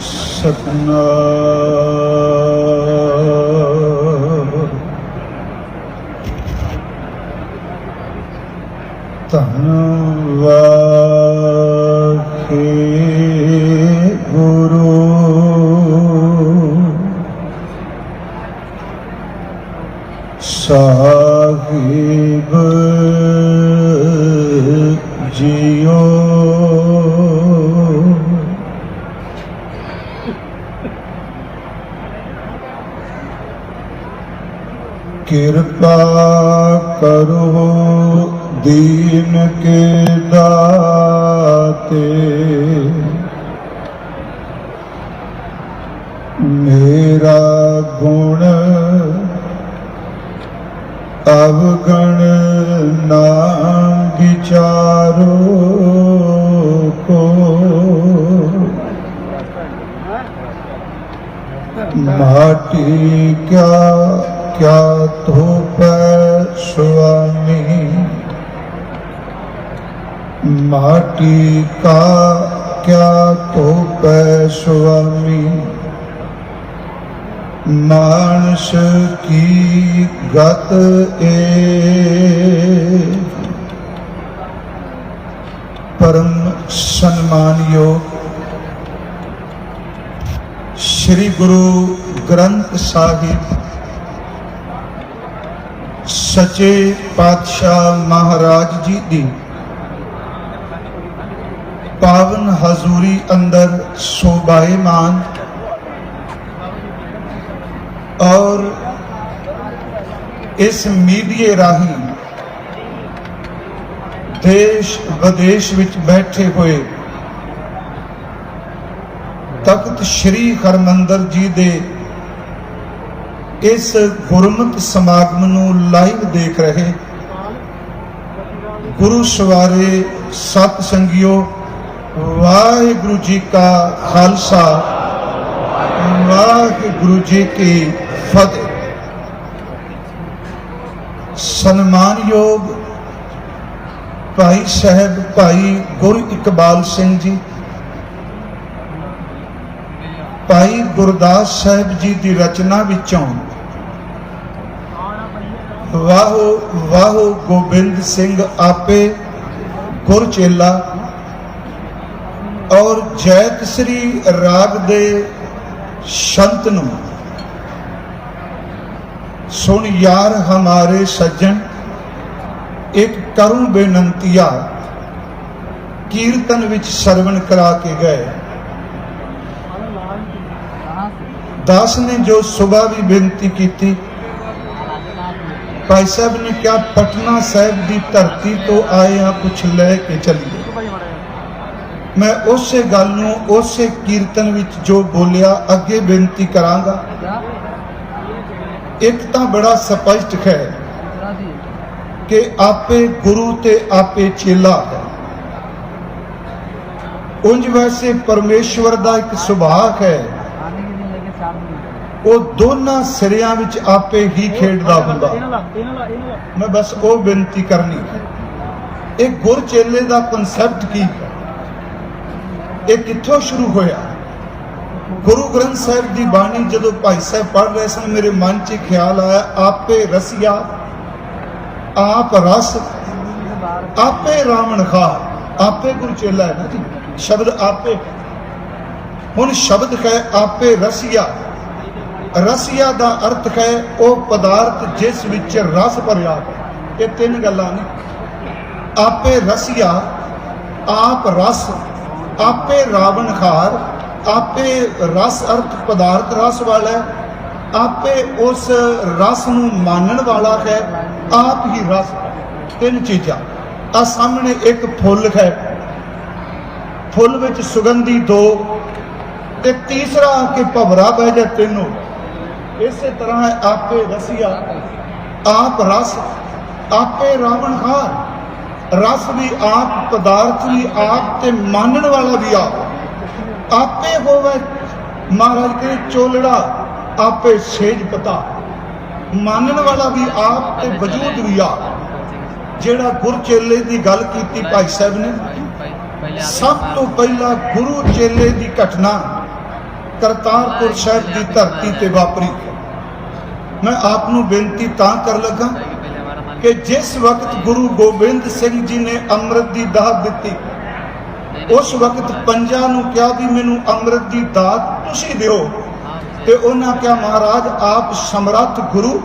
ਸਤਨਾਮ। ਦੀਨ ਕੇ ਦਾਤੇ। ਮੇਰਾ ਗੁਣ ਅਵਗਣ ਨਾ ਵਿਚਾਰੋ ਕੋ। ਮਾਟੀ ਕਿਆ ਕਿਆ ਧੋਪੈ ਸੁਆਮੀ। ਮਾਟੀ ਕਾ ਕਿਆ ਧੋਪੈ ਸੁਆਮੀ? ਮਾਨਸ ਕੀ ਗਤ ਏ? ਪਰਮ ਸਨਮਾਨਯੋਗ ਸ੍ਰੀ ਗੁਰੂ ਗ੍ਰੰਥ ਸਾਹਿਬ ਸੱਚੇ ਪਾਤਸ਼ਾਹ ਮਹਾਰਾਜ ਜੀ ਦੀ ਹਜ਼ੂਰੀ ਅੰਦਰ ਸੋਭਾਇਮਾਨ ਔਰ ਇਸ ਮੀਡੀਏ ਰਾਹੀਂ ਦੇਸ਼ ਵਿਦੇਸ਼ ਵਿੱਚ ਬੈਠੇ ਹੋਏ ਤਖਤ ਸ੍ਰੀ ਹਰਮੰਦਰ ਜੀ ਦੇ ਇਸ ਗੁਰਮਤਿ ਸਮਾਗਮ ਨੂੰ ਲਾਈਵ ਦੇਖ ਰਹੇ ਗੁਰੂ ਸਵਾਰੇ ਸਤ ਸੰਗਿਓ ਵਾਹਿਗੁਰੂ ਜੀ ਕਾ ਖਾਲਸਾ, ਵਾਹਿਗੁਰੂ ਜੀ ਕੀ ਫਤਿਹ। ਸਨਮਾਨਯੋਗ ਭਾਈ ਸਾਹਿਬ, ਭਾਈ ਗੁਰ ਇਕਬਾਲ ਸਿੰਘ ਜੀ, ਭਾਈ ਗੁਰਦਾਸ ਸਾਹਿਬ ਜੀ ਦੀ ਰਚਨਾ ਵਿੱਚੋਂ ਵਾਹੋ ਵਾਹੋ ਗੋਬਿੰਦ ਸਿੰਘ ਆਪੇ ਗੁਰਚੇਲਾ ਔਰ ਜੈਤ ਸ੍ਰੀ ਰਾਗ ਦੇ ਸ਼ੰਤ ਨੂੰ, ਸੁਣ ਯਾਰ ਹਮਾਰੇ ਸੱਜਣ, ਇੱਕ ਕਰੂੰ ਬੇਨੰਤੀਆ ਕੀਰਤਨ ਵਿੱਚ ਸਰਵਣ ਕਰਾ ਕੇ ਗਏ। ਦਾਸ ਨੇ ਜੋ ਸੁਬਾ ਵੀ ਬੇਨਤੀ ਕੀਤੀ, ਭਾਈ ਸਾਹਿਬ ਨੇ ਕਿਹਾ, ਪਟਨਾ ਸਾਹਿਬ ਦੀ ਧਰਤੀ ਤੋਂ ਆਏ ਆ ਕੁਛ ਲੈ ਕੇ ਚੱਲੀਏ। ਮੈਂ ਉਸੇ ਗੱਲ ਨੂੰ ਉਸੇ ਕੀਰਤਨ ਵਿੱਚ ਜੋ ਬੋਲਿਆ, ਅੱਗੇ ਬੇਨਤੀ ਕਰਾਂਗਾ। ਇੱਕ ਤਾਂ ਬੜਾ ਸਪਸ਼ਟ ਹੈ ਕਿ ਆਪੇ ਗੁਰੂ ਤੇ ਆਪੇ ਚੇਲਾ ਹੈ। ਉਂਝ ਵੈਸੇ ਪਰਮੇਸ਼ਵਰ ਦਾ ਇੱਕ ਸੁਭਾਅ ਹੈ। ਉਹ ਦੋਨਾਂ ਸਿਰਿਆਂ ਵਿੱਚ ਆਪੇ ਹੀ ਖੇਡਦਾ ਹੁੰਦਾ। ਮੈਂ ਬਸ ਉਹ ਬੇਨਤੀ ਕਰਨੀ ਹੈ। ਇਹ ਗੁਰ ਚੇਲੇ ਦਾ ਕਨਸੈਪਟ ਕੀ ਹੈ? ਇਹ ਕਿੱਥੋਂ ਸ਼ੁਰੂ ਹੋਇਆ? ਗੁਰੂ ਗ੍ਰੰਥ ਸਾਹਿਬ ਦੀ ਬਾਣੀ ਜਦੋਂ ਭਾਈ ਸਾਹਿਬ ਪੜ੍ਹ ਰਹੇ ਸਨ, ਮੇਰੇ ਮਨ 'ਚ ਖਿਆਲ ਆਇਆ, ਆਪੇ ਰਸੀਆ, ਆਪ ਰਸ, ਆਪੇ ਰਾਵਣ ਖਾ ਆਪੇ ਗੁਰੂ ਚੇਲਾ ਹੈ ਨਾ ਜੀ? ਸ਼ਬਦ ਆਪੇ। ਹੁਣ ਸ਼ਬਦ ਹੈ, ਆਪੇ ਰਸੀਆ। ਰਸੀਆ ਦਾ ਅਰਥ ਹੈ, ਉਹ ਪਦਾਰਥ ਜਿਸ ਵਿੱਚ ਰਸ ਭਰਿਆ ਹੈ ਇਹ ਤਿੰਨ ਗੱਲਾਂ ਨੇ। ਆਪੇ ਰਸੀਆ, ਆਪ ਰਸ ਆਪੇ ਰਾਵਣ ਖਾਰ, ਆਪੇ ਰਸ ਅਰਥ ਪਦਾਰਥ ਰਸ ਵਾਲਾ ਆਪੇ ਉਸ ਰਸ ਨੂੰ ਮਾਨਣ ਵਾਲਾ ਹੈ, ਆਪ ਹੀ ਰਸ ਤਿੰਨ ਚੀਜ਼ਾਂ। ਆ ਸਾਹਮਣੇ ਇੱਕ ਫੁੱਲ ਹੈ। ਫੁੱਲ ਵਿੱਚ ਸੁਗੰਧੀ ਦੋ ਤੇ ਤੀਸਰਾ ਕਿ ਭਵਰਾ ਬਹਿ ਜਾ ਤਿੰਨੋਂ। ਇਸੇ ਤਰ੍ਹਾਂ ਹੈ ਆਪੇ ਰਸੀਆ। ਆਪ ਰਸ, ਆਪੇ ਰਾਵਣ ਖਾਰ। ਰਸ ਵੀ ਆਪ, ਪਦਾਰਥ ਵੀ ਆਪ ਤੇ ਮਾਨਣ ਵਾਲਾ ਵੀ ਆਪ। ਆਪੇ ਹੋਵੇ ਮਹਾਰਾਜ ਕੇ ਚੋਲੜਾ ਆਪੇ ਸੇਜ ਪਤਾ। ਮਾਨਣ ਵਾਲਾ ਵੀ ਆਪ ਤੇ ਵਜੂਦ ਵੀ ਆਪ। ਜਿਹੜਾ ਗੁਰ ਚੇਲੇ ਦੀ ਗੱਲ ਕੀਤੀ ਭਾਈ ਸਾਹਿਬ ਨੇ, ਸਭ ਤੋਂ ਪਹਿਲਾਂ ਗੁਰੂ ਚੇਲੇ ਦੀ ਘਟਨਾ ਕਰਤਾਰਪੁਰ ਸਾਹਿਬ ਦੀ ਧਰਤੀ ਤੇ ਵਾਪਰੀ। ਮੈਂ ਆਪ ਨੂੰ ਬੇਨਤੀ ਤਾਂ ਕਰ ਲੱਗਾ ਕਿ ਜਿਸ ਵਕਤ ਗੁਰੂ ਗੋਬਿੰਦ ਸਿੰਘ ਜੀ ਨੇ ਅੰਮ੍ਰਿਤ ਦੀ ਦਾਤ ਦਿੱਤੀ, ਉਸ ਵਕਤ ਪੰਜਾਂ ਨੂੰ ਕਿਹਾ ਵੀ ਮੈਨੂੰ ਅੰਮ੍ਰਿਤ ਦੀ ਦਾਤ ਤੁਸੀਂ ਦਿਓ। ਤੇ ਉਹਨਾਂ ਕਿਹਾ, ਮਹਾਰਾਜ, ਆਪ ਸਮਰੱਥ ਗੁਰੂ।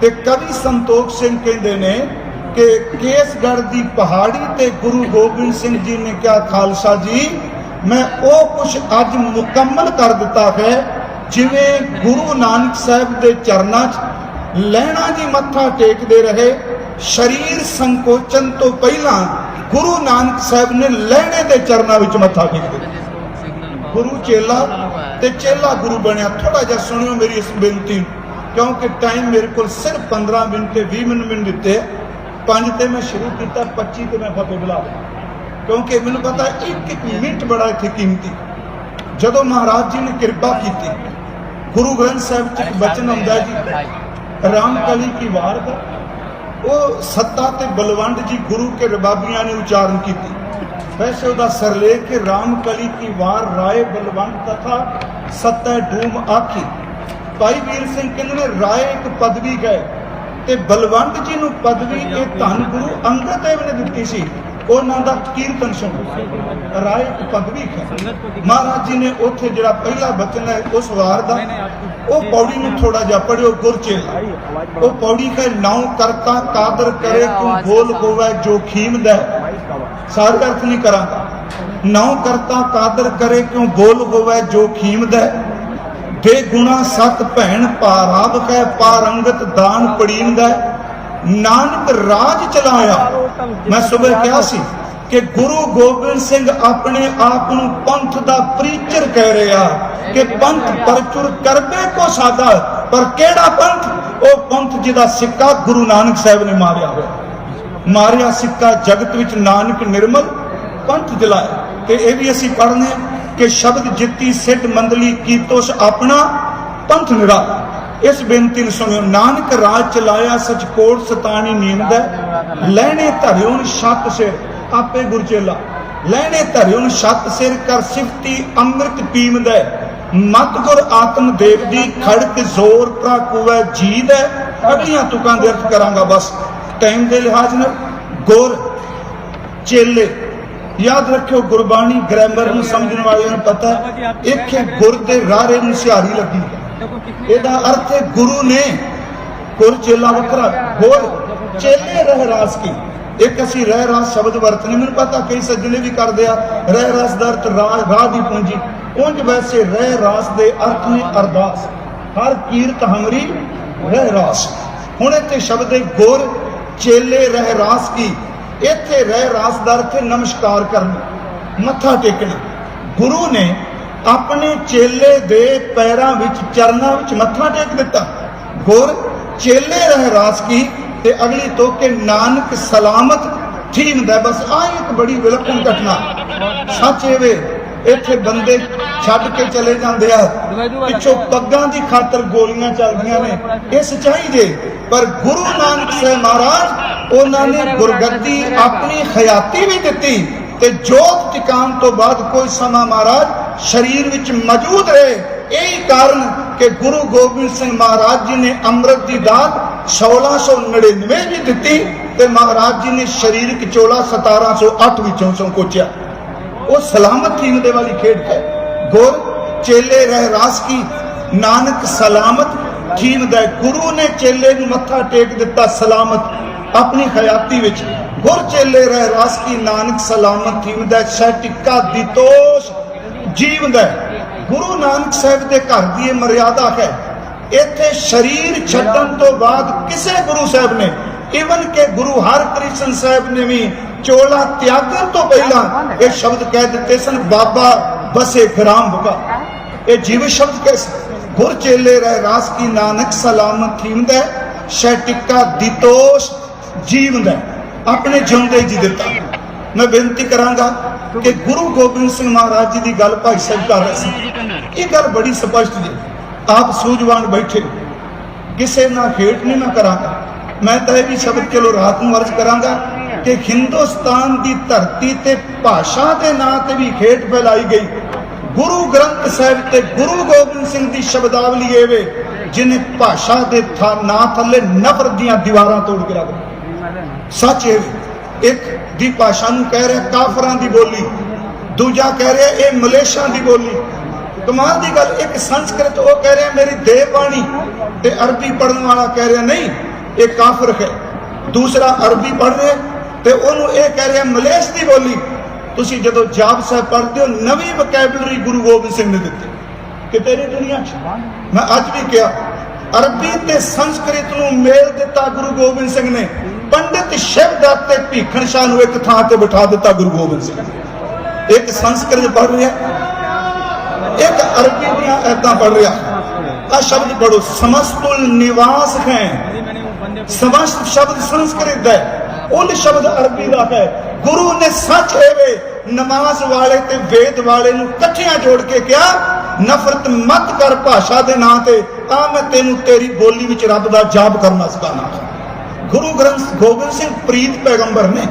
ਤੇ ਕਵੀ ਸੰਤੋਖ ਸਿੰਘ ਕਹਿੰਦੇ ਨੇ ਕਿ ਕੇਸਗੜ੍ਹ ਦੀ ਪਹਾੜੀ ਤੇ ਗੁਰੂ ਗੋਬਿੰਦ ਸਿੰਘ ਜੀ ਨੇ ਕਿਹਾ, ਖਾਲਸਾ ਜੀ, ਮੈਂ ਉਹ ਕੁਝ ਅੱਜ ਮੁਕੰਮਲ ਕਰ ਦਿੱਤਾ ਹੈ, ਜਿਵੇਂ ਗੁਰੂ ਨਾਨਕ ਸਾਹਿਬ ਦੇ ਚਰਨਾਂ 'ਚ ਲੈਣਾ ਜੀ ਮੱਥਾ ਟੇਕਦੇ ਰਹੇ ਸਰੀਰ ਸੰਕੋਚਨ ਤੋਂ ਪਹਿਲਾਂ ਗੁਰੂ ਨਾਨਕ ਸਾਹਿਬ ਨੇ ਲੈਣੇ ਦੇ ਚਰਨਾਂ ਵਿੱਚ ਮੱਥਾ ਟੇਕਦੇ ਗੁਰੂ ਚੇਲਾ ਤੇ ਚੇਲਾ ਗੁਰੂ ਬਣਿਆ। ਥੋੜਾ ਜਿਹਾ ਸੁਣਿਓ ਮੇਰੀ ਇਸ ਬੇਨਤੀ ਕਿਉਂਕਿ ਟਾਈਮ ਮੇਰੇ ਕੋਲ ਸਿਰਫ 15 ਮਿੰਟ ਤੇ 20 ਮਿੰਟ ਦਿੱਤੇ। ਪੰਜ ਤੇ ਮੈਂ ਸ਼ੁਰੂ ਕੀਤਾ 25 ਤੇ ਮੈਂ ਫਤਿਹ ਬੁਲਾ ਲਿਆ। ਕਿਉਂਕਿ ਮੈਨੂੰ ਪਤਾ ਇੱਕ ਇੱਕ ਮਿੰਟ ਬੜਾ ਇੱਥੇ ਕੀਮਤੀ। ਜਦੋਂ ਮਹਾਰਾਜ ਜੀ ਨੇ ਕਿਰਪਾ ਕੀਤੀ ਗੁਰੂ ਗ੍ਰੰਥ ਸਾਹਿਬ ਚ ਇੱਕ ਬਚਨ ਆਉਂਦਾ ਜੀ ਰਾਮ ਕਲੀ ਕੀ ਵਾਰ ਦਾ। ਉਹ ਸੱਤਾ ਤੇ ਬਲਵੰਡ ਜੀ ਗੁਰੂ ਕੇ ਰਬਾਬੀਆਂ ਨੇ ਉਚਾਰਨ ਕੀਤੀ। ਵੈਸੇ ਉਹਦਾ ਸਰਲੇਖ ਕਿ ਰਾਮ ਕਲੀ ਕੀ ਵਾਰ ਰਾਏ ਬਲਵੰਡ ਤਥਾ ਸੱਤਾ ਡੂਮ ਆਖੀ। ਭਾਈ ਵੀਰ ਸਿੰਘ ਕਹਿੰਦੇ ਨੇ, ਰਾਏ ਇੱਕ ਪਦਵੀ ਗਏ ਤੇ ਬਲਵੰਡ ਜੀ ਨੂੰ ਪਦਵੀ ਇਹ ਧੰਨ ਗੁਰੂ ਅੰਗਦ ਦੇਵ ਨੇ ਦਿੱਤੀ ਸੀ। ਉਹਨਾਂ ਦਾ ਕੀਰਤਨ ਸੁਣੋ। ਰਾਏ ਹੈ ਮਹਾਰਾਜ ਜੀ ਨੇ ਉੱਥੇ ਜਿਹੜਾ ਪਹਿਲਾ ਬਚਨ ਹੈ ਉਸ ਵਾਰ ਦਾ ਉਹ ਪੌੜੀ ਨੂੰ ਥੋੜਾ ਜਿਹਾ ਪੜਿਓ ਗੁਰਚੇਲਾ। ਉਹ ਪੌੜੀ ਕਾ ਨਾਉ ਕਰਤਾ ਕਾਦਰ ਕਰੇ ਤੂੰ ਬੋਲ ਹੋਵੇ ਜੋ ਖੀਮਦਾ ਸਾਰੇ ਅਰਥ ਨਹੀਂ ਕਰਾਂਗਾ। ਨਾਉ ਕਰਤਾ ਕਾਦਰ ਕਰੇ ਕਿਉਂ ਬੋਲ ਹੋਵੇ ਜੋ ਖੀਮਦਾ ਬੇ ਗੁਣਾ ਸਤ ਭੈਣ ਪਾਰਾਬ ਕੈ ਪਾਰੰਗਤ ਦਾਨ ਪੜੀਂਦਾ ਨਾਨਕ ਰਾਜ ਚਲਾਇਆ। ਮੈਂ ਸਵੇਰ ਕਿਹਾ ਸੀ ਕਿ ਗੁਰੂ ਗੋਬਿੰਦ ਸਿੰਘ ਆਪਣੇ ਆਪ ਨੂੰ ਪੰਥ ਦਾ ਪ੍ਰੀਚਰ ਕਹਿ ਰਿਹਾ ਕਿ ਪੰਥ ਪਰਚੁਰ ਕਰਬੇ ਕੋ ਸਾਦਾ, ਪਰ ਕਿਹੜਾ ਪੰਥ? ਉਹ ਪੰਥ ਜਿਹਦਾ ਸਿੱਕਾ ਗੁਰੂ ਨਾਨਕ ਸਾਹਿਬ ਨੇ ਮਾਰਿਆ ਹੋਇਆ। ਮਾਰਿਆ ਸਿੱਕਾ ਜਗਤ ਵਿੱਚ ਨਾਨਕ ਨਿਰਮਲ ਪੰਥ ਜਲਾਇਆ। ਤੇ ਇਹ ਵੀ ਅਸੀਂ ਪੜ੍ਹਨੇ ਕਿ ਸ਼ਬਦ ਜਿੱਤੀ ਸਿੱਧ ਮੰਦਲੀ ਕੀਤੋਸ ਆਪਣਾ, ਪੰਥ ਨਿਰਾ ਇਸ ਬੇਨਤੀ ਨੂੰ ਸੁਣਿਓ ਨਾਨਕ ਰਾਜ ਚਲਾਇਆ ਸਚ ਕੋਟ ਸਤਾਣੀ ਨੀਂਦ ਲੈਣੇ ਧਰਿਉਨ ਛੱਤ ਸਿਰ ਆਪੇ ਗੁਰਚੇਲਾ ਲੈਣੇ ਧਰਿਉਨ ਛੱਤ ਸਿਰ ਕਰ ਸਿਫਤੀ ਅੰਮ੍ਰਿਤ ਪੀਮਦਾ ਮਤ ਗੁਰ ਆਤਮ ਦੇਵ ਦੀ ਖੜਕ ਜ਼ੋਰ ਪ੍ਰਾਕੂਵੈ ਜੀਦ ਅਗਲੀਆਂ ਤੁਕਾਂ ਦੇ ਅਰਥ ਕਰਾਂਗਾ ਬਸ। ਟਾਈਮ ਦੇ ਲਿਹਾਜ਼ ਨਾਲ ਗੁਰ ਚੇਲੇ। ਯਾਦ ਰੱਖਿਓ ਗੁਰਬਾਣੀ ਗ੍ਰਾਮਰ ਨੂੰ ਸਮਝਣ ਵਾਲਿਆਂ ਨੂੰ ਪਤਾ ਹੈ, ਇੱਕ ਹੈ ਗੁਰ ਦੇ ਰਾਰੇ ਨੂੰ ਸਿਹਾਰੀ ਲੱਗੀ ਇਹਦਾ ਅਰਥ ਹੈ ਗੁਰੂ ਨੇ ਗੁਰ ਚੇਲਾ ਵੱਖਰਾ ਗੁਰ ਚੇਲੇ ਰਹਿ ਰਾਸ ਕੀ? ਇੱਕ ਅਸੀਂ ਰਹਿ ਰਾਸ ਸ਼ਬਦ ਵਰਤਨੇ ਮੈਨੂੰ ਪਤਾ ਕਈ ਸੱਜਣੇ ਵੀ ਕਰਦੇ ਆ ਰਹਿ ਰਾਸ ਦਾ ਅਰਥ ਰਾਹ ਰਾਹ ਦੀ ਪੂੰਜੀ। ਉਂਝ ਵੈਸੇ ਰਹਿ ਰਾਸ ਦੇ ਅਰਥ ਨੇ ਅਰਦਾਸ। ਹਰ ਕੀਰਤ ਹਮਰੀ ਰਹਿ ਰਾਸ। ਹੁਣ ਇੱਥੇ ਸ਼ਬਦ ਹੈ ਗੁਰ ਚੇਲੇ ਰਹਿ ਰਾਸ ਕੀ? ਇੱਥੇ ਰਹਿ ਰਾਸ ਦਾ ਅਰਥ ਨਮਸਕਾਰ ਕਰਨਾ ਮੱਥਾ ਟੇਕਣਾ। ਗੁਰੂ ਨੇ ਆਪਣੇ ਚੇਲੇ ਦੇ ਪੈਰਾਂ ਵਿੱਚ, ਚਰਨਾਂ ਵਿੱਚ ਮੱਥਾ ਟੇਕ ਦਿੱਤਾ। ਗੁਰ ਚੇਲੇ ਰਹਿ ਰਾਸ ਕੀ ਤੇ ਅਗਲੀ ਤੋਂ ਕਿ ਨਾਨਕ ਸਲਾਮਤ ਠੀਮਦਾ ਬਸ ਆ ਇੱਕ ਬੜੀ ਵਿਲੱਖਣ ਘਟਨਾ। ਸੱਚ ਇਹ ਵੇ, ਇੱਥੇ ਬੰਦੇ ਛੱਡ ਕੇ ਚਲੇ ਜਾਂਦੇ ਆ। ਪਿੱਛੋਂ ਪੱਗਾਂ ਦੀ ਖਾਤਰ ਗੋਲੀਆਂ ਚੱਲਦੀਆਂ ਨੇ। ਇਹ ਸਚਾਈ ਜੇ, ਪਰ ਗੁਰੂ ਨਾਨਕ ਸਾਹਿਬ ਮਹਾਰਾਜ ਉਹਨਾਂ ਨੇ ਗੁਰਗੱਦੀ ਆਪਣੀ ਹਯਾਤੀ ਵੀ ਦਿੱਤੀ ਤੇ ਜੋਤ ਟਿਕਾਣ ਤੋਂ ਬਾਅਦ ਕੋਈ ਸਮਾਂ ਮਹਾਰਾਜ ਸਰੀਰ ਵਿੱਚ ਮੌਜੂਦ ਰਹੇ, ਇਹੀ ਕਾਰਨ ਕਿ ਗੁਰੂ ਗੋਬਿੰਦ ਸਿੰਘ ਮਹਾਰਾਜ ਜੀ ਨੇ ਅੰਮ੍ਰਿਤ ਦੀ ਦਾਤ 1699 ਵੀ ਦਿੱਤੀ ਤੇ ਮਹਾਰਾਜ ਜੀ ਨੇ ਸਰੀਰਕ ਚੋਲਾ 1708 ਵਿੱਚੋਂ ਸੰਕੋਚਿਆ। ਉਹ ਸਲਾਮਤ ਥੀਮ ਵਾਲੀ ਖੇਡ ਹੈ। ਗੁਰ, ਚੇਲੇ ਰਹਿ ਰਾਸ ਕੀ? ਨਾਨਕ ਸਲਾਮਤ। ਥੀਮ ਦਾ ਗੁਰੂ ਨੇ ਚੇਲੇ ਨੂੰ ਮੱਥਾ ਟੇਕ ਦਿੱਤਾ ਸਲਾਮਤ। ਆਪਣੀ ਹਯਾਤੀ ਵਿੱਚ, ਗੁਰ, ਚੇਲੇ ਰਹਿ ਰਾਸ ਕੀ? ਨਾਨਕ ਸਲਾਮਤ। ਥੀਮ ਦਾ ਸਟਿੱਕਾ ਦਿਤੋਸ਼ ਜੀਵਦਾ ਗੁਰੂ ਨਾਨਕ ਸਾਹਿਬ ਦੇ ਘਰ ਦੀ ਇਹ ਮਰਿਆਦਾ ਹੈ। ਇੱਥੇ ਸਰੀਰ ਛੱਡਣ ਤੋਂ ਬਾਅਦ ਕਿਸੇ ਗੁਰੂ ਸਾਹਿਬ ਨੇ ਇਵਨ ਕਿ ਗੁਰੂ ਹਰਕ੍ਰਿਸ਼ਨ ਸਾਹਿਬ ਨੇ ਵੀ ਚੋਲਾ ਤਿਆਗਣ ਤੋਂ ਪਹਿਲਾਂ ਇਹ ਸ਼ਬਦ ਕਹਿ ਦਿੱਤੇ ਸਨ, ਬਾਬਾ ਬਸੇ ਗ੍ਰਾਮ ਬਗਾ ਇਹ ਜੀਵ ਸ਼ਬਦ ਕਿਸ ਗੁਰ ਚੇਲੇ ਰਹਿ ਰਾਸ ਕੀ ਨਾਨਕ ਸਲਾਮਤ ਥੀਮਦਾ ਸ਼ੈਟਿਕਾ ਦਿਤੋਸ਼ ਜੀਵਦਾ ਆਪਣੇ ਜਿਉਂਦੇ ਜੀ ਦਿੱਤਾ। ਮੈਂ ਬੇਨਤੀ ਕਰਾਂਗਾ ਕਿ ਗੁਰੂ ਗੋਬਿੰਦ ਸਿੰਘ ਮਹਾਰਾਜ ਜੀ ਦੀ ਗੱਲ ਭਾਈ ਸਾਹਿਬ ਕਰ ਰਹੇ ਸੀ। ਇਹ ਗੱਲ ਬੜੀ ਸਪਸ਼ਟ ਜੀ। ਆਪ ਸੂਝਵਾਨ ਬੈਠੇ। ਕਿਸੇ ਨਾਲ ਖੇਡ ਨਹੀਂ ਮੈਂ ਕਰਾਂਗਾ। ਮੈਂ ਤਾਂ ਇਹ ਵੀ ਸ਼ਬਦ ਚਲੋ ਰਾਤ ਨੂੰ ਅਰਜ਼ ਕਰਾਂਗਾ ਕਿ ਹਿੰਦੁਸਤਾਨ ਦੀ ਧਰਤੀ ਤੇ ਭਾਸ਼ਾ ਦੇ ਨਾਂ ਤੇ ਵੀ ਖੇਡ ਫੈਲਾਈ ਗਈ। ਗੁਰੂ ਗ੍ਰੰਥ ਸਾਹਿਬ ਤੇ ਗੁਰੂ ਗੋਬਿੰਦ ਸਿੰਘ ਦੀ ਸ਼ਬਦਾਵਲੀ ਇਹ ਵੇ, ਜਿਨੇ ਭਾਸ਼ਾ ਦੇ ਥਾ ਨਾਂ ਥੱਲੇ ਨਫ਼ਰਤ ਦੀਆਂ ਦੀਵਾਰਾਂ ਤੋੜ ਕੇ ਰੱਖ ਸੱਚ ਇਹ ਇੱਕ ਦੀ ਭਾਸ਼ਾ ਨੂੰ ਕਹਿ ਰਿਹਾ ਕਾਫਰਾਂ ਦੀ ਬੋਲੀ, ਦੂਜਾ ਕਹਿ ਰਿਹਾ ਇਹ ਮਲੇਸ਼ਾਂ ਦੀ ਬੋਲੀ। ਕਮਾਲ ਦੀ ਗੱਲ, ਇੱਕ ਸੰਸਕ੍ਰਿਤ ਉਹ ਕਹਿ ਰਿਹਾ, ਮੇਰੀ ਦੇਵ ਬਾਣੀ ਤੇ ਅਰਬੀ ਪੜਨ ਵਾਲਾ ਕਹਿ ਰਿਹਾ, ਨਹੀਂ, ਇਹ ਕਾਫਰ ਹੈ। ਦੂਸਰਾ ਅਰਬੀ ਪੜ ਰਿਹਾ ਤੇ ਉਹਨੂੰ ਇਹ ਕਹਿ ਰਿਹਾ, ਮਲੇਸ਼ ਦੀ ਬੋਲੀ। ਤੁਸੀਂ ਜਦੋਂ ਜਾਪ ਸਾਹਿਬ ਪੜ੍ਹਦੇ ਹੋ, ਨਵੀਂ ਵਕੈਬਲਰੀ ਗੁਰੂ ਗੋਬਿੰਦ ਸਿੰਘ ਨੇ ਦਿੱਤੀ। ਕਿ ਤੇਰੀ ਦੁਨੀਆ 'ਚ? ਮੈਂ ਅੱਜ ਵੀ ਕਿਹਾ, ਅਰਬੀ ਤੇ ਸੰਸਕ੍ਰਿਤ ਨੂੰ ਮੇਲ ਦਿੱਤਾ ਗੁਰੂ ਗੋਬਿੰਦ ਸਿੰਘ ਨੇ। ਪੰਡਿਤ ਸ਼ਿਵਦੱਤ ਤੇ ਭੀਖਣ ਸ਼ਾਹ ਨੂੰ ਇੱਕ ਥਾਂ ਤੇ ਬਿਠਾ ਦਿੱਤਾ ਗੁਰੂ ਗੋਬਿੰਦ ਸਿੰਘ ਨੇ ਇੱਕ ਸੰਸਕ੍ਰਿਤ ਪੜ੍ਹ ਰਿਹਾ। ਇੱਕ ਅਰਬੀ ਦੀਆਂ ਐਦਾਂ ਪੜ੍ਹ ਰਿਹਾ। ਆ ਸ਼ਬਦ ਪੜੋ ਸਮਸਤੁਲ ਨਿਵਾਸ ਹੈ। ਸਮਸਤ ਸ਼ਬਦ ਸੰਸਕ੍ਰਿਤ ਹੈ। ਉਹ ਸ਼ਬਦ ਅਰਬੀ ਦਾ ਹੈ। ਗੁਰੂ ਨੇ ਸੱਚ ਹੈ ਨਮਾਜ਼ ਵਾਲੇ ਤੇ ਵੇਦ ਵਾਲੇ ਨੂੰ ਇਕੱਠਿਆਂ ਜੋੜ ਕੇ ਕਿਹਾ, ਨਫ਼ਰਤ ਮਤ ਕਰ ਭਾਸ਼ਾ ਦੇ ਨਾਂ ਤੇ। ਆ ਮੈਂ ਤੈਨੂੰ ਤੇਰੀ ਬੋਲੀ ਵਿੱਚ ਰੱਬ ਦਾ ਜਾਪ ਕਰਨਾ ਸਿਖਾਣਾ ਗੁਰੂ ਗ੍ਰੰਥ ਗੋਬਿੰਦ ਸਿੰਘ ਪ੍ਰੀਤ ਪੈਗੰਬਰ ਨੇ,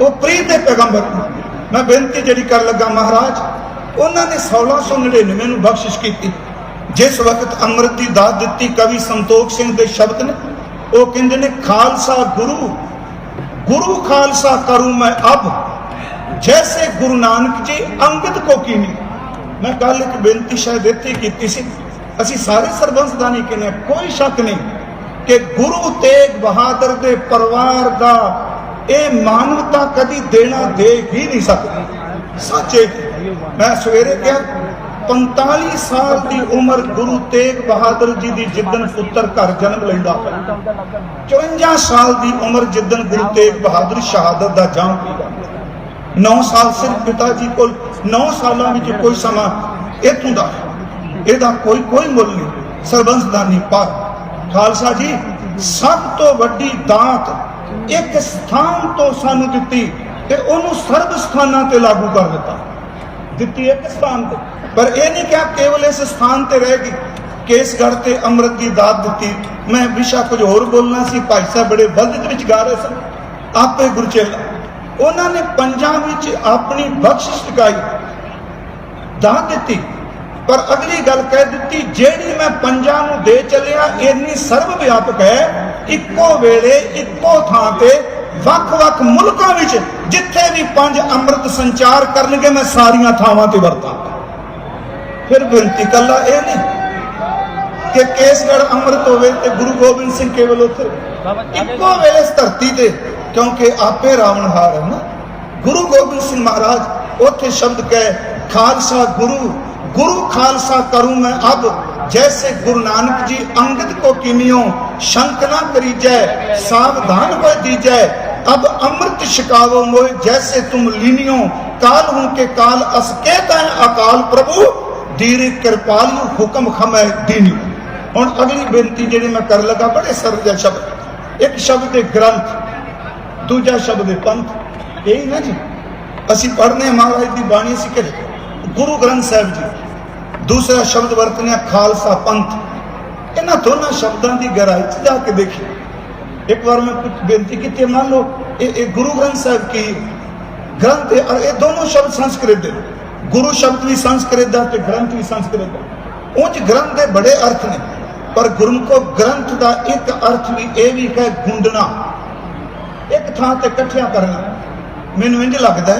ਉਹ ਪ੍ਰੀਤ ਦੇ ਪੈਗੰਬਰ ਨੇ। ਮੈਂ ਬੇਨਤੀ ਜਿਹੜੀ ਕਰ ਲੱਗਾ ਮਹਾਰਾਜ, ਉਹਨਾਂ ਨੇ 1699 ਨੂੰ ਬਖਸ਼ਿਸ਼ ਕੀਤੀ। ਜਿਸ ਵਕਤ ਅੰਮ੍ਰਿਤ ਦੀ ਦਾਤ ਦਿੱਤੀ ਕਵੀ ਸੰਤੋਖ ਸਿੰਘ ਦੇ ਸ਼ਬਦ ਨੇ, ਉਹ ਕਹਿੰਦੇ ਨੇ, ਖਾਲਸਾ ਗੁਰੂ ਗੁਰੂ ਖਾਲਸਾ ਕਰੂ ਮੈਂ ਅਬ, ਜੈਸੇ ਗੁਰੂ ਨਾਨਕ ਜੀ ਅੰਗਦ ਕੋ ਕੀਨੀ। ਮੈਂ ਕੱਲ ਇੱਕ ਬੇਨਤੀ ਸ਼ਾਇਦ ਇੱਥੇ ਕੀਤੀ ਸੀ। ਅਸੀਂ ਸਾਰੇ ਸਰਬੰਸ ਦਾ ਨਹੀਂ ਕਹਿੰਦੇ, ਕੋਈ ਸ਼ੱਕ ਨਹੀਂ। ਕਿ ਗੁਰੂ ਤੇਗ ਬਹਾਦਰ ਦੇ ਪਰਿਵਾਰ ਦਾ ਇਹ ਮਾਨਵਤਾ ਕਦੀ ਦੇਣਾ ਦੇ ਹੀ ਨਹੀਂ ਸਕਦੀ। ਸੱਚੇ ਮੈਂ ਸਵੇਰੇ ਕਿਹਾ 45 ਸਾਲ ਦੀ ਉਮਰ ਗੁਰੂ ਤੇਗ ਬਹਾਦਰ ਜੀ ਦੀ ਜਿੱਦਨ ਪੁੱਤਰ ਘਰ ਜਨਮ ਲੈਂਦਾ 54 ਸਾਲ ਦੀ ਉਮਰ ਜਿੱਦਨ ਗੁਰੂ ਤੇਗ ਬਹਾਦਰ ਸ਼ਹਾਦਤ ਦਾ ਜਾਮ ਪੀਦਾ 9 ਸਾਲ ਸਿਰਫ ਪਿਤਾ ਜੀ ਕੋਲ 9 ਸਾਲਾਂ ਵਿੱਚ ਕੋਈ ਸਮਾਂ ਇੱਥੋਂ ਦਾ ਇਹਦਾ ਕੋਈ ਕੋਈ ਮੁੱਲ ਨਹੀਂ। ਸਰਬੰਸ ਦਾ ਨਹੀਂ ਪਰ ਖਾਲਸਾ ਜੀ, ਸਭ ਤੋਂ ਵੱਡੀ ਦਾਤ ਇੱਕ ਸਥਾਨ ਤੋਂ ਸਾਨੂੰ ਦਿੱਤੀ ਤੇ ਉਹਨੂੰ ਸਰਬ ਸਥਾਨਾਂ ਤੇ ਲਾਗੂ ਕਰ ਦਿੱਤਾ। ਦਿੱਤੀ ਇੱਕ ਸਥਾਨ ਤੇ। ਪਰ ਇਹ ਨਹੀਂ ਕਿਹਾ ਕੇਵਲ ਇਸ ਸਥਾਨ ਤੇ ਰਹੇਗੀ ਕੇਸਗੜ੍ਹ ਤੇ ਅੰਮ੍ਰਿਤ ਦੀ ਦਾਤ ਦਿੱਤੀ। ਮੈਂ ਵਿਸ਼ਾ ਕੁਝ ਹੋਰ ਬੋਲਣਾ ਸੀ, ਭਾਈ ਸਾਹਿਬ ਬੜੇ ਬਲਦਤ ਵਿੱਚ ਗਾ ਰਹੇ ਸਨ। ਆਪੇ ਗੁਰਚੇਲਾ ਉਹਨਾਂ ਨੇ ਪੰਜਾਂ ਵਿੱਚ ਆਪਣੀ ਬਖਸ਼ਿਸ਼ ਟਿਕਾਈ ਦਾਤ ਦਿੱਤੀ। ਪਰ ਅਗਲੀ ਗੱਲ ਕਹਿ ਦਿੱਤੀ ਜਿਹੜੀ ਮੈਂ ਪੰਜਾਂ ਨੂੰ ਦੇ ਚੱਲਿਆ ਇੰਨੀ ਸਰਵ ਵਿਆਪਕ ਹੈ ਇੱਕੋ ਵੇਲੇ ਇੱਕੋ ਥਾਂ ਤੇ ਵੱਖ-ਵੱਖ ਮੁਲਕਾਂ ਵਿੱਚ ਜਿੱਥੇ ਵੀ ਪੰਜ ਅੰਮ੍ਰਿਤ ਸੰਚਾਰ ਕਰਨਗੇ ਮੈਂ ਸਾਰੀਆਂ ਥਾਵਾਂ ਤੇ ਵਰਤਾਂ। ਫਿਰ ਬੇਨਤੀ ਕੱਲਾ ਇਹ ਨਹੀਂ ਕਿ ਕੇਸਗੜ ਅੰਮ੍ਰਿਤ ਹੋਵੇ ਤੇ ਗੁਰੂ ਗੋਬਿੰਦ ਸਿੰਘ ਕੇਵਲ ਉੱਥੇ ਇੱਕੋ ਵੇਲੇ ਇਸ ਧਰਤੀ ਤੇ ਕਿਉਂਕਿ ਆਪੇ ਰਾਵਣ ਹਾਰ ਹੈ ਨਾ। ਗੁਰੂ ਗੋਬਿੰਦ ਸਿੰਘ ਮਹਾਰਾਜ ਉੱਥੇ ਸ਼ਬਦ ਕਹੇ ਖਾਲਸਾ ਗੁਰੂ ਗੁਰੂ ਖਾਲਸਾ ਕਰੂੰ ਮੈਂ ਅਬ जैसे गुरु नानक जी अंगद को किमियो शंक न करीजै सावधान को दीजै अब अमृत शिकावो मोय जैसे तुम लीनियो काल हूं के काल अस कहता है अकाल प्रभु धीरे कृपालु हुक्म खमै दीनी ਹੁਣ ਅਗਲੀ ਬੇਨਤੀ ਜਿਹੜੀ ਮੈਂ ਕਰਨ ਲੱਗਾ ਬੜੇ ਸਰਲ ਜਿਹਾ ਸ਼ਬਦ ਇੱਕ ਸ਼ਬਦ ਹੈ ਗ੍ਰੰਥ ਦੂਜਾ ਸ਼ਬਦ ਹੈ ਪੰਥ ਇਹ ਨਾ ਜੀ ਅਸੀਂ ਪੜ੍ਹਨੇ ਮਹਾਰਾਜ ਦੀ ਬਾਣੀ ਅਸੀਂ ਕਿ ਗੁਰੂ ਗ੍ਰੰਥ ਸਾਹਿਬ ਜੀ, ਦੂਸਰਾ ਸ਼ਬਦ ਵਰਤਨੇ ਖਾਲਸਾ ਪੰਥ। ਇਹਨਾਂ ਦੋਨਾਂ ਸ਼ਬਦਾਂ ਦੀ ਗਹਿਰਾਈ 'ਚ ਜਾ ਕੇ ਦੇਖੀ। ਇੱਕ ਵਾਰ ਮੈਂ ਕੁਝ ਬੇਨਤੀ ਕੀਤੀ, ਮੰਨ ਲਓ, ਇਹ ਇਹ ਗੁਰੂ ਗ੍ਰੰਥ ਸਾਹਿਬ ਕੀ ਗ੍ਰੰਥ ਹੈ ਔਰ ਇਹ ਦੋਨੋਂ ਸ਼ਬਦ ਸੰਸਕ੍ਰਿਤ ਦੇ ਗੁਰੂ ਸ਼ਬਦ ਵੀ ਸੰਸਕ੍ਰਿਤ ਦਾ ਤੇ ਗ੍ਰੰਥ ਵੀ ਸੰਸਕ੍ਰਿਤ ਦਾ। ਉਹ ਗ੍ਰੰਥ ਦੇ ਬੜੇ ਅਰਥ ਨੇ, ਪਰ ਗੁਰਮੁਖੋ ਗ੍ਰੰਥ ਦਾ ਇੱਕ ਅਰਥ ਵੀ ਇਹ ਵੀ ਹੈ ਗੁੰਡਣਾ। ਇੱਕ ਥਾਂ ਤੇ ਇਕੱਠਿਆਂ ਕਰਨਾ। ਮੈਨੂੰ ਇੰਜ ਲੱਗਦਾ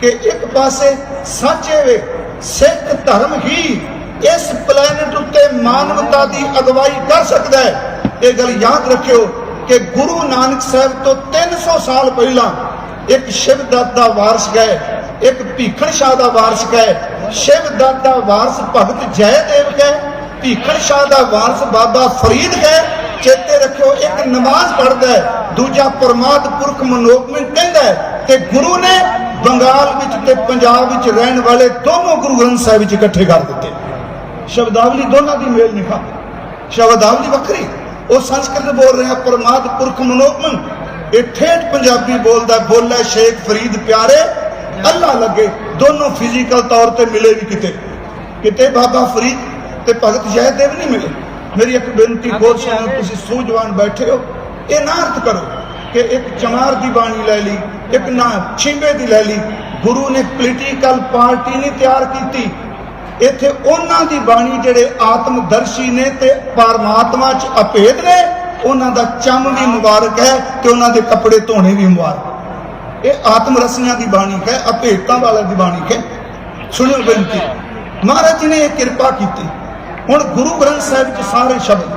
ਕਿ ਇੱਕ ਪਾਸੇ ਸੱਚੇ ਵੇ, ਸਿੱਖ ਧਰਮ ਹੀ ਇਸ ਪਲੈਨਟ ਉੱਤੇ ਮਾਨਵਤਾ ਦੀ ਅਗਵਾਈ ਕਰ ਸਕਦਾ ਹੈ। ਇਹ ਗੱਲ ਯਾਦ ਰੱਖਿਓ ਕਿ ਗੁਰੂ ਨਾਨਕ ਸਾਹਿਬ ਤੋਂ 300 ਸਾਲ ਪਹਿਲਾਂ ਇੱਕ ਸ਼ਿਵਦੱਤ ਦਾ ਵਾਰਸ ਗਏ, ਇੱਕ ਭੀਖਣ ਸ਼ਾਹ ਦਾ ਵਾਰਸ ਗਏ। ਸ਼ਿਵਦੱਤ ਦਾ ਵਾਰਸ ਭਗਤ ਜੈਦੇਵ ਗਏ, ਭੀਖਣ ਸ਼ਾਹ ਦਾ ਵਾਰਸ ਬਾਬਾ ਫਰੀਦ ਗਏ। ਚੇਤੇ ਰੱਖਿਓ, ਇੱਕ ਨਮਾਜ਼ ਪੜ੍ਹਦਾ ਹੈ, ਦੂਜਾ ਪਰਮਾਤ ਪੁਰਖ ਮਨੋਕਮਨ ਕਹਿੰਦਾ ਤੇ ਗੁਰੂ ਨੇ ਬੰਗਾਲ ਵਿੱਚ ਤੇ ਪੰਜਾਬ ਵਿੱਚ ਰਹਿਣ ਵਾਲੇ ਦੋਨੋਂ ਗੁਰੂ ਗ੍ਰੰਥ ਸਾਹਿਬ ਵਿੱਚ ਇਕੱਠੇ ਕਰ ਦਿੱਤੇ। ਸ਼ਬਦਾਵਲੀ ਦੋਨਾਂ ਦੀ ਮੇਲ ਨਹੀਂ ਖਾਂਦੀ ਸ਼ਬਦਾਵਲੀ ਵੱਖਰੀ। ਉਹ ਸੰਸਕ੍ਰਿਤ ਬੋਲ ਰਿਹਾ ਪਰਮਾਤ ਪੁਰਖ ਮਨੋਕਮਨ ਇਹ ਠੇਠ ਪੰਜਾਬੀ ਬੋਲਦਾ ਬੋਲੇ ਸ਼ੇਖ ਫਰੀਦ ਪਿਆਰੇ ਅੱਲਾ ਲੱਗੇ। ਦੋਨੋਂ ਫਿਜ਼ੀਕਲ ਤੌਰ ਤੇ ਮਿਲੇ ਵੀ ਕਿਤੇ। ਕਿਤੇ ਬਾਬਾ ਫਰੀਦ ਤੇ ਭਗਤ ਜੈਦੇਵ ਨਹੀਂ ਮਿਲੇ। ਮੇਰੀ ਇੱਕ ਬੇਨਤੀ ਬਹੁਤ ਸੁਣੋ ਤੁਸੀਂ ਸੂਝਵਾਨ ਬੈਠੇ ਹੋ। ਇਹ ਨਾ ਅਰਥ ਕਰੋ। ਕਿ ਇੱਕ ਚਮਾਰ ਦੀ ਬਾਣੀ ਲੈ ਲਈ, ਇੱਕ ਨਾ ਛਿੰਬੇ ਦੀ ਲੈ ਲਈ। ਗੁਰੂ ਨੇ ਪੋਲੀਟੀਕਲ ਪਾਰਟੀ ਨਹੀਂ ਤਿਆਰ ਕੀਤੀ। ਇੱਥੇ ਉਹਨਾਂ ਦੀ ਬਾਣੀ ਜਿਹੜੇ ਆਤਮਦਰਸ਼ੀ ਨੇ ਤੇ ਪਰਮਾਤਮਾ 'ਚ ਅਭੇਦ ਨੇ, ਉਹਨਾਂ ਦਾ ਚੰਮ ਵੀ ਮੁਬਾਰਕ ਹੈ ਤੇ ਉਹਨਾਂ ਦੇ ਕੱਪੜੇ ਧੋਣੇ ਵੀ ਮੁਬਾਰਕ। ਇਹ ਆਤਮ ਰਸਨਾ ਦੀ ਬਾਣੀ ਹੈ ਅਭੇਦਤਾ ਵਾਲਾ ਦੀ ਬਾਣੀ ਹੈ। ਸੁਣਿਓ ਬੇਨਤੀ, ਮਹਾਰਾਜ ਜੀ ਨੇ ਇਹ ਕਿਰਪਾ ਕੀਤੀ। ਹੁਣ ਗੁਰੂ ਗ੍ਰੰਥ ਸਾਹਿਬ ਚ ਸਾਰੇ ਸ਼ਬਦ।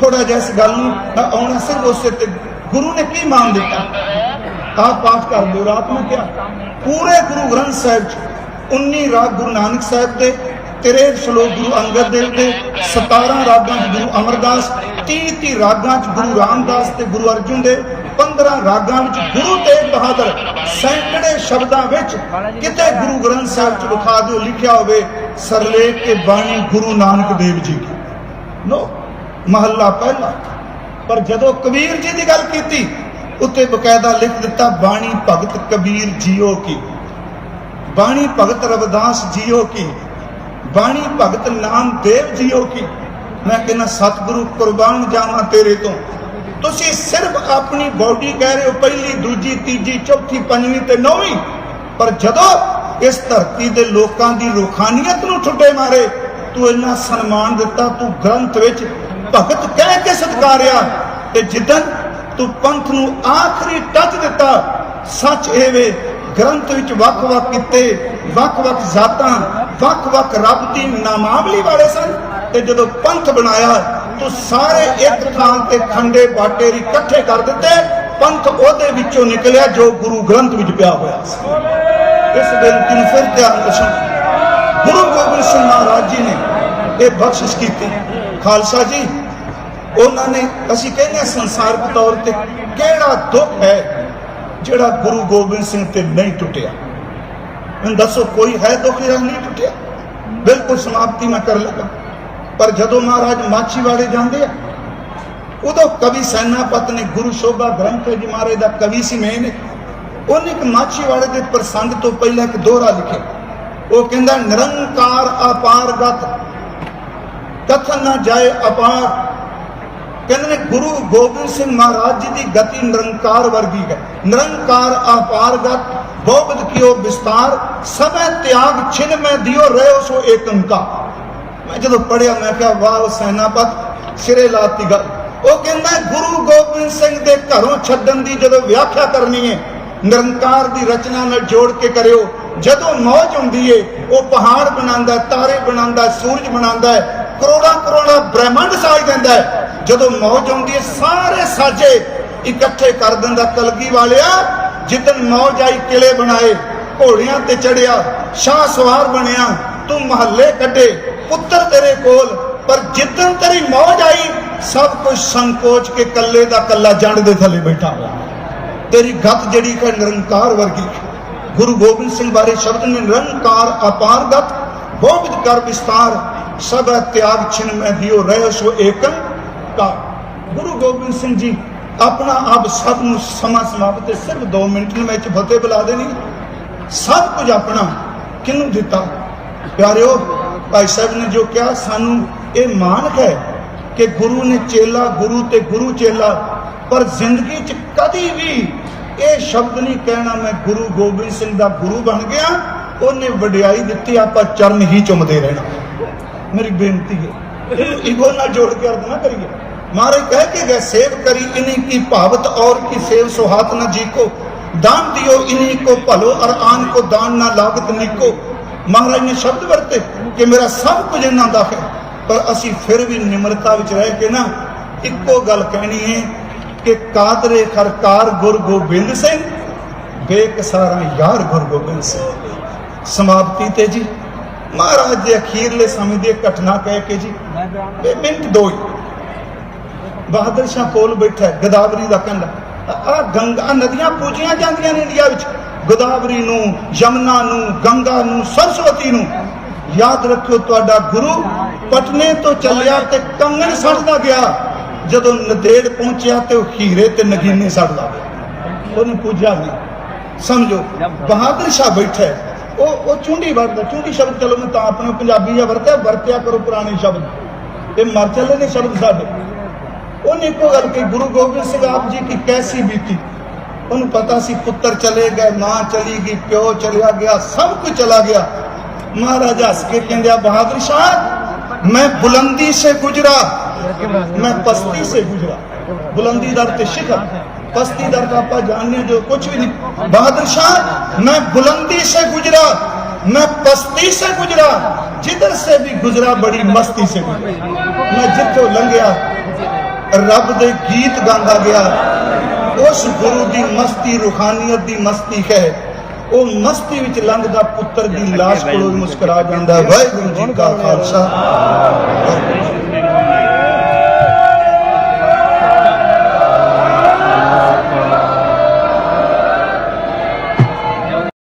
ਥੋੜਾ ਜਿਹਾ ਇਸ ਗੱਲ ਨੂੰ ਆਉਣਾ ਸਿਰਫ ਉਸੇ ਤੇ ਗੁਰੂ ਨੇ ਕੀ ਮਾਨ ਦਿੱਤਾ? ਆਪ ਪਾਠ ਕਰ ਲਿਓ, ਰਾਤ ਨੂੰ ਕਿਹਾ, ਪੂਰੇ ਗੁਰੂ ਗ੍ਰੰਥ ਸਾਹਿਬ ਚ 19 ਰਾਗ ਗੁਰੂ ਨਾਨਕ ਸਾਹਿਬ ਦੇ 63 ਸ਼ਲੋਕ ਗੁਰੂ ਅੰਗਦ ਦੇਵ ਦੇ 17 ਰਾਗਾਂ ਚ ਗੁਰੂ ਅਮਰਦਾਸ 30 30 ਰਾਗਾਂ ਚ ਗੁਰੂ ਰਾਮਦਾਸ ਤੇ ਗੁਰੂ ਅਰਜਨ ਦੇ 15 ਰਾਗਾਂ ਵਿੱਚ ਗੁਰੂ ਤੇਗ ਬਹਾਦਰ, ਸੈਂਕੜੇ ਸ਼ਬਦਾਂ ਵਿੱਚ ਕਿਤੇ ਗੁਰੂ ਗ੍ਰੰਥ ਸਾਹਿਬ ਚ ਵਿਖਾ ਦਿਓ, ਲਿਖਿਆ ਹੋਵੇ ਸਰਲੇਖ ਕੇ ਬਾਣੀ ਗੁਰੂ ਨਾਨਕ ਦੇਵ ਜੀ ਕੀ। ਨੋ ਮਹੱਲਾ ਪਹਿਲਾ। ਪਰ ਜਦੋਂ ਕਬੀਰ ਜੀ ਦੀ ਗੱਲ ਕੀਤੀ, ਉੱਤੇ ਬਕਾਇਦਾ ਲਿਖ ਦਿੱਤਾ, ਬਾਣੀ ਭਗਤ ਕਬੀਰ ਜੀਓ ਕੀ? ਬਾਣੀ ਭਗਤ ਰਵਿਦਾਸ ਜੀਓ ਕੀ? ਬਾਣੀ ਭਗਤ ਨਾਮਦੇਵ ਜੀਓ ਕੀ? ਮੈਂ ਕਹਿੰਦਾ, ਸਤਿਗੁਰੂ ਕੁਰਬਾਨ ਜਾਵਾਂ ਤੇਰੇ ਤੋਂ। ਤੁਸੀਂ ਸਿਰਫ ਆਪਣੀ ਬਾਡੀ ਕਹਿ ਰਹੇ ਹੋ, ਪਹਿਲੀ, ਦੂਜੀ, ਤੀਜੀ, ਚੌਥੀ, ਪੰਜਵੀਂ ਤੇ ਨੌਵੀਂ। ਪਰ ਜਦੋਂ ਇਸ ਧਰਤੀ ਦੇ ਲੋਕਾਂ ਦੀ ਰੁਖਾਨੀਅਤ ਨੂੰ ਛੁੱਟੇ ਮਾਰੇ, ਤੂੰ ਇੰਨਾ ਸਨਮਾਨ ਦਿੱਤਾ, ਤੂੰ ਗ੍ਰੰਥ ਵਿੱਚ ਭਗਤ ਕਹਿ ਕੇ ਸਤਕਾਰਿਆ ਤੇ ਜਿੱਦਨ ਤੂੰ ਪੰਥ ਨੂੰ ਆਖਰੀ ਟੱਚ ਦਿੱਤਾ, ਸੱਚ ਇਹ ਵੇ, ਗ੍ਰੰਥ ਵਿੱਚ ਵੱਖ-ਵੱਖ ਕਿੱਤੇ, ਵੱਖ-ਵੱਖ ਜ਼ਾਤਾਂ, ਵੱਖ-ਵੱਖ ਰੱਬ ਦੀ ਨਾਮਾਵਲੀ ਵਾਲੇ ਸਨ ਤੇ ਜਦੋਂ ਪੰਥ ਬਣਾਇਆ, ਤੂੰ ਸਾਰੇ ਇੱਕ ਥਾਂ ਤੇ ਖੰਡੇ ਬਾਟੇ ਰੀ ਇਕੱਠੇ ਕਰ ਦਿੱਤੇ, ਪੰਥ ਉਹਦੇ ਵਿੱਚੋਂ ਨਿਕਲਿਆ ਜੋ ਗੁਰੂ ਗ੍ਰੰਥ ਵਿੱਚ ਪਿਆ ਹੋਇਆ ਸੀ। ਇਸ ਬੇਨਤੀ ਨੂੰ ਫਿਰ ਧਿਆਨ ਰਸੋ ਗੁਰੂ ਗੋਬਿੰਦ ਸਿੰਘ ਮਹਾਰਾਜ ਜੀ ਨੇ ਇਹ ਬਖਸ਼ਿਸ਼ ਕੀਤੀ। ਖਾਲਸਾ ਜੀ ਉਹਨਾਂ ਨੇ, ਅਸੀਂ ਕਹਿੰਦੇ ਹਾਂ ਸੰਸਾਰਕ ਤੌਰ ਤੇ ਕਿਹੜਾ ਦੁੱਖ ਹੈ ਜਿਹੜਾ ਗੁਰੂ ਗੋਬਿੰਦ ਸਿੰਘ ਤੇ ਨਹੀਂ ਟੁੱਟਿਆ? ਮੈਨੂੰ ਦੱਸੋ, ਕੋਈ ਹੈ ਦੁੱਖ ਜਿਹੜਾ ਨਹੀਂ ਟੁੱਟਿਆ? ਬਿਲਕੁਲ ਸਮਾਪਤੀ ਮੈਂ ਕਰ ਲਗਾ। ਪਰ ਜਦੋਂ ਮਹਾਰਾਜ ਮਾਛੀਵਾੜੇ ਜਾਂਦੇ ਆ, ਉਦੋਂ ਕਵੀ ਸੈਨਾਪਤ ਨੇ, ਗੁਰੂ ਸ਼ੋਭਾ ਗ੍ਰੰਥ ਜੀ ਮਹਾਰਾਜ ਦਾ ਕਵੀ ਸੀ ਮੈਂ ਨੇ, ਉਹਨੇ ਇੱਕ ਮਾਛੀਵਾੜੇ ਦੇ ਪ੍ਰਸੰਗ ਤੋਂ ਪਹਿਲਾਂ ਇੱਕ ਦੋਹਰਾ ਲਿਖਿਆ। ਉਹ ਕਹਿੰਦਾ, ਨਿਰੰਕਾਰ ਅਪਾਰਗਤ, ਕਥਨ ਨਾ ਜਾਏ ਅਪਾਰ ਕਹਿੰਦੇ ਨੇ ਗੁਰੂ ਗੋਬਿੰਦ ਸਿੰਘ ਮਹਾਰਾਜ ਜੀ ਦੀ ਗਤੀ ਨਿਰੰਕਾਰ ਵਰਗੀ ਹੈ। ਨਿਰੰਕਾਰ ਅਪਾਰਗਤ ਬਹੁਬਦ ਕੀਓ ਵਿਸਤਾਰ ਸਭੈ ਤਿਆਗ ਛਿਨ ਮੈਂ ਦਿਓ ਰਹਿਓ ਸੋ ਏਕੰਕਾ ਮੈਂ ਜਦੋਂ ਪੜਿਆ ਮੈਂ ਕਿਹਾ, ਵਾਹ ਸੈਨਾਪਤ, ਸਿਰੇ ਲਾਤੀ ਗੱਲ। ਉਹ ਕਹਿੰਦਾ, ਗੁਰੂ ਗੋਬਿੰਦ ਸਿੰਘ ਦੇ ਘਰੋਂ ਛੱਡਣ ਦੀ ਜਦੋਂ ਵਿਆਖਿਆ ਕਰਨੀ ਹੈ, ਨਿਰੰਕਾਰ ਦੀ ਰਚਨਾ ਨਾਲ ਜੋੜ ਕੇ ਕਰਿਓ। ਜਦੋਂ ਮੌਜ ਹੁੰਦੀ ਏ, ਉਹ ਪਹਾੜ ਬਣਾਉਂਦਾ, ਤਾਰੇ ਬਣਾਉਂਦਾ, ਸੂਰਜ ਬਣਾਉਂਦਾ ਕਰੋੜਾਂ ਕਰੋੜਾਂ ਬ੍ਰਹਿਮੰਡ ਸਾਜ ਦਿੰਦਾ ਹੈ। ਜਦੋਂ ਮੌਜ ਆਉਂਦੀ ਹੈ ਸਾਰੇ ਸਾਜੇ ਇਕੱਠੇ ਕਰ ਦਿੰਦਾ ਕਲਗੀ ਵਾਲਿਆ ਜਿੱਦਨ ਮੌਜ ਆਈ ਕਿਲੇ ਬਣਾਏ, ਘੋੜੀਆਂ ਤੇ ਚੜਿਆ, ਸ਼ਾਹ ਸਵਾਰ ਬਣਿਆ, ਤੂੰ ਮਹੱਲੇ ਕੱਢੇ, ਪੁੱਤਰ ਤੇਰੇ ਕੋਲ, ਪਰ ਜਿੱਦਨ ਤੇਰੀ ਮੌਜ ਆਈ, ਸਭ ਕੁਝ ਸੰਕੋਚ ਕੇ ਕੱਲੇ ਦਾ ਕੱਲਾ ਜੰਡ ਦੇ ਥੱਲੇ ਬੈਠਾ ਹੋਇਆ। ਤੇਰੀ ਗੱਤ ਜਿਹੜੀ ਹੈ ਨਿਰੰਕਾਰ ਵਰਗੀ ਗੁਰੂ ਗੋਬਿੰਦ ਸਿੰਘ ਬਾਰੇ ਸ਼ਬਦ ਨੇ, ਨਿਰੰਕਾਰ ਅਪਾਰ ਗਤ ਬਹੁਤ ਕਰ ਵਿਸਤਾਰ ਸਭ ਤਿਆਗ ਛਿਨ ਮੈਂ ਦਿਓ, ਰਹਿ ਸੋ ਏਕੰ ਕਾ। ਗੁਰੂ ਗੋਬਿੰਦ ਸਿੰਘ ਜੀ, ਆਪਣਾ ਆਪ ਸਭ ਨੂੰ ਸਮਾਂ ਸਮਾਪਤ ਤੇ ਸਿਰਫ 2 ਮਿੰਟ ਨੂੰ ਵਿੱਚ ਫਤਿਹ ਬੁਲਾ ਦੇਣੀ। ਸਭ ਕੁਝ ਆਪਣਾ ਕਿਹਨੂੰ ਦਿੱਤਾ? ਪਿਆਰਿਓ, ਭਾਈ ਸਾਹਿਬ ਨੇ ਜੋ ਕਿਹਾ, ਸਾਨੂੰ ਇਹ ਮਾਨਕ ਹੈ ਕਿ ਗੁਰੂ ਨੇ ਚੇਲਾ, ਗੁਰੂ ਤੇ ਗੁਰੂ ਚੇਲਾ, ਪਰ ਜ਼ਿੰਦਗੀ 'ਚ ਕਦੀ ਵੀ ਇਹ ਸ਼ਬਦ ਨਹੀਂ ਕਹਿਣਾ ਮੈਂ ਗੁਰੂ ਗੋਬਿੰਦ ਸਿੰਘ ਦਾ ਗੁਰੂ ਬਣ ਗਿਆ, ਉਹਨੇ ਵਡਿਆਈ ਦਿੱਤੀ, ਆਪਾਂ ਚਰਨ ਹੀ ਚੁੰਮਦੇ ਰਹਿਣਾ। ਮੇਰੀ ਬੇਨਤੀ ਹੈ ਇਹਨੂੰ ਈਗੋ ਨਾਲ ਜੋੜ ਕੇ ਅਰਥ ਨਾ ਕਰੀਏ ਮਾਰੇ ਕਹਿ ਕੇ ਗਏ ਸੇਵ ਕਰੀ ਇਨੀ ਕੀ ਭਾਵਤ ਔਰ ਕੀ ਸੇਵ ਸੁਹਾਤ ਨ ਜੀ ਕੋ ਦਾਨ ਦਿਓ ਇਨੀ ਕੋ ਭਲੋ ਅਰ ਆਨ ਕੋ ਦਾਨ ਨਾ ਲਾਗਤ ਨਿਕੋ ਮਹਾਰਾਜ ਨੇ ਸ਼ਬਦ ਵਰਤੇ ਕਿ ਮੇਰਾ ਸਭ ਕੁਝ ਇਹਨਾਂ ਦਾ ਹੈ ਪਰ ਅਸੀਂ ਫਿਰ ਵੀ ਨਿਮਰਤਾ ਵਿੱਚ ਰਹਿ ਕੇ ਨਾ ਇੱਕੋ ਗੱਲ ਕਹਿਣੀ ਹੈ ਕਿ ਕਾਦਰੇ ਖਰਕਾਰ ਗੁਰ ਗੋਬਿੰਦ ਸਿੰਘ ਬੇਕਸਾਰਾ ਯਾਰ ਗੁਰ ਗੋਬਿੰਦ ਸਿੰਘ ਸਮਾਪਤੀ ਤੇ ਜੀ ਮਹਾਰਾਜ ਦੇ ਅਖੀਰਲੇ ਸਮੇਂ ਦੀ ਘਟਨਾ ਕਹਿ ਕੇ ਜੀ ਇਹ ਮਿੰਟ ਦੋ ਬਹਾਦਰ ਸ਼ਾਹ ਕੋਲ ਬੈਠਾ ਹੈ, ਗੋਦਾਵਰੀ ਦਾ ਕੰਢਾ ਆ ਗੰਗਾ ਨਦੀਆਂ ਪੂਜੀਆਂ ਜਾਂਦੀਆਂ ਨੇ ਇੰਡੀਆ ਵਿੱਚ। ਗੋਦਾਵਰੀ ਨੂੰ ਯਮਨਾ ਨੂੰ ਗੰਗਾ ਨੂੰ ਸਰਸਵਤੀ ਨੂੰ। ਯਾਦ ਰੱਖਿਓ ਤੁਹਾਡਾ ਗੁਰੂ ਪਟਨੇ ਤੋਂ ਚੱਲਿਆ ਤੇ ਕੰਗਣ ਸੜਦਾ ਗਿਆ। ਜਦੋਂ ਨਦੇੜ ਪਹੁੰਚਿਆ ਤੇ ਉਹ ਹੀਰੇ ਤੇ ਨਗੀਨੇ ਸੜਦਾ ਗਿਆ। ਉਹਨੇ ਪੂਜਾ ਨਹੀਂ। ਸਮਝੋ ਬਹਾਦਰ ਸ਼ਾਹ ਬੈਠਾ ਉਹ ਉਹ ਚੁੰਡੀ ਵਰਤਦਾ ਚੁੰਡੀ ਸ਼ਬਦ ਚਲੋ ਮੈਂ ਤਾਂ ਆਪਣੇ ਪੰਜਾਬੀ ਜਿਹਾ ਵਰਤਿਆ ਵਰਤਿਆ ਕਰੋ ਪੁਰਾਣੇ ਸ਼ਬਦ ਇਹ ਮਰ ਚੱਲੇ ਨੇ ਸ਼ਬਦ ਸਾਡੇ ਉਹਨੇ ਇੱਕੋ ਗੱਲ ਕਹੀ ਗੁਰੂ ਗੋਬਿੰਦ ਸਿੰਘ ਆਪ ਜੀ ਕੀ ਕੈਸੀ ਬੀਤੀ ਉਹਨੂੰ ਪਤਾ ਸੀ ਪੁੱਤਰ ਚਲੇ ਗਏ ਮਾਂ ਚਲੀ ਗਈ ਪਿਓ ਚਲਿਆ ਗਿਆ ਸਭ ਕੁਝ ਚਲਾ ਗਿਆ महाराज हंस के कहते "आ बहादुर शाह मैं बुलंदी से गुजरा मैं पस्ती से गुजरा बुलंदी दर ते शिखर पस्ती दर का आप जानने जो कुछ भी नहीं बहादुर शाह मैं बुलंदी से गुजरा मैं पस्ती से गुजरा जिधर से भी गुजरा बड़ी मस्ती से गुजरा मैं जितो लंघिया ਰੱਬ ਦੇ ਗੀਤ ਗਾਉਂਦਾ ਗਿਆ ਉਸ ਗੁਰੂ ਦੀ ਮਸਤੀ ਰੂਹਾਨੀਅਤ ਦੀ ਮਸਤੀ ਹੈ ਉਹ ਮਸਤੀ ਵਿੱਚ ਲੰਘਦਾ ਪੁੱਤਰ ਦੀ ਲਾਸ਼ ਕੋਲੋਂ ਮੁਸਕਰਾ ਜਾਂਦਾ ਹੈ। ਵਾਹਿਗੁਰੂ ਜੀ ਕਾ ਖਾਲਸਾ ਵਾਹਿਗੁਰੂ